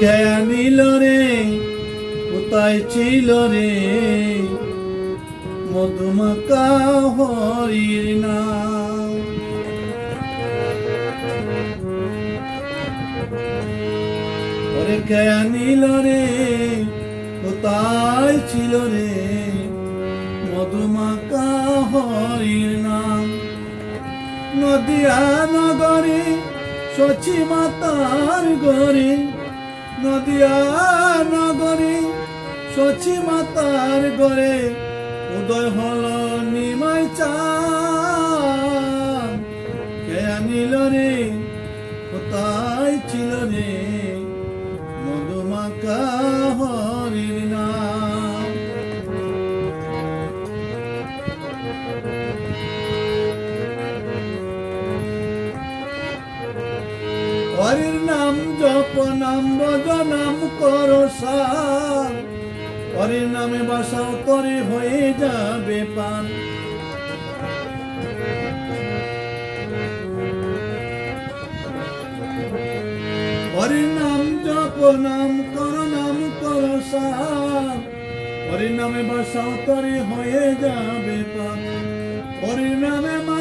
খেয়া নিল রে? কোথায় ছিল রে? মধুমাকা হরির নাম। ওরে খেয়া নিল রে? কোথায় ছিল রে? মধুমাকা হরির নাম। নদিয়া নগরে সচি মাতার গরে নদিয়া নগরী সচি মাতার গড়ে উদয় হল নিমাই চান কে আনিল রে, কোথায় ছিল রে? জপ নাম রজ নাম কর হরির নামে বাসাও তরে হয়ে যাবে পান। হরির নাম জপ কর নাম কর হরির নামে বাসাও তরে হয়ে যাবে পান। হরির নামে মাতু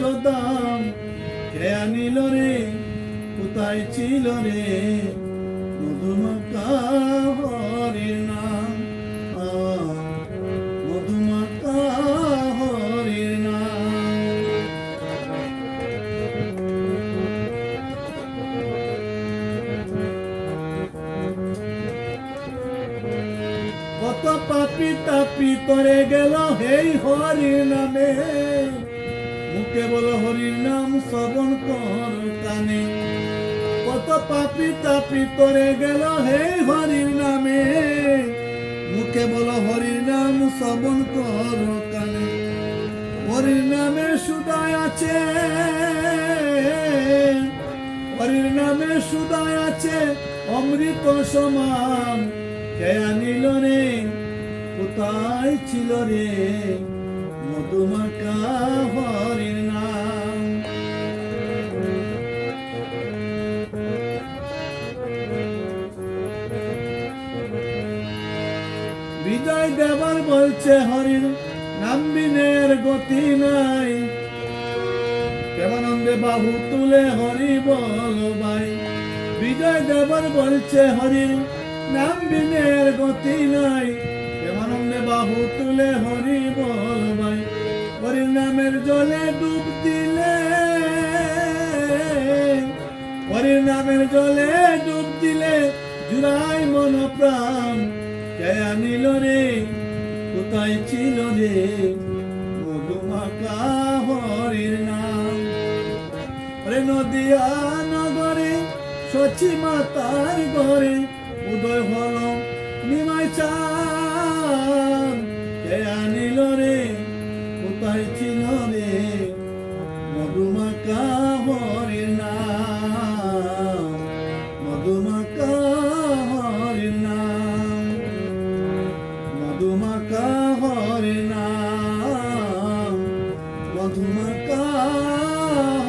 ব্রজ দাম কে আনিল রে? কোথায় ছিল রে? মধুমাকা হরির নাম। মধুমাকা হরির নাম। কত পাপি তাপি করে গেল হেই হরির নামে। মুখে বল হরির নাম শ্রবণ কর কানে। কত পাপি তাপি করে গেল হে হরির নামে। মুখে বল হরির নাম শ্রবণ কর কানে। হরির নামে সুদায় আছে। হরির নামে সুদায় আছে অমৃত সমান। কে আনিল রে? কোথায় ছিল রে? মধুমাকা হরির বিজয় দেবার বলছে হরির নাম বিনের গতি নাই। প্রেমানন্দে বাহু তুলে হরি বল ভাই বিজয় দেবর বলছে হরির নাম বিনের গতি নাই। প্রেমানন্দে বাহু তুলে হরি বল ভাই হরির নামের জলে ডুব দিলে, হরির নামের জলে ডুব দিলে জুড়াই মন প্রাণ। কে আনিল রে, কোথায় ছিল রে মধুমাকা হরির নাম। রে নদিয়া নগরে সচি মাতার ঘরে উদয় হল নিমাই চান কে রে, কোথায় ছিল أذكار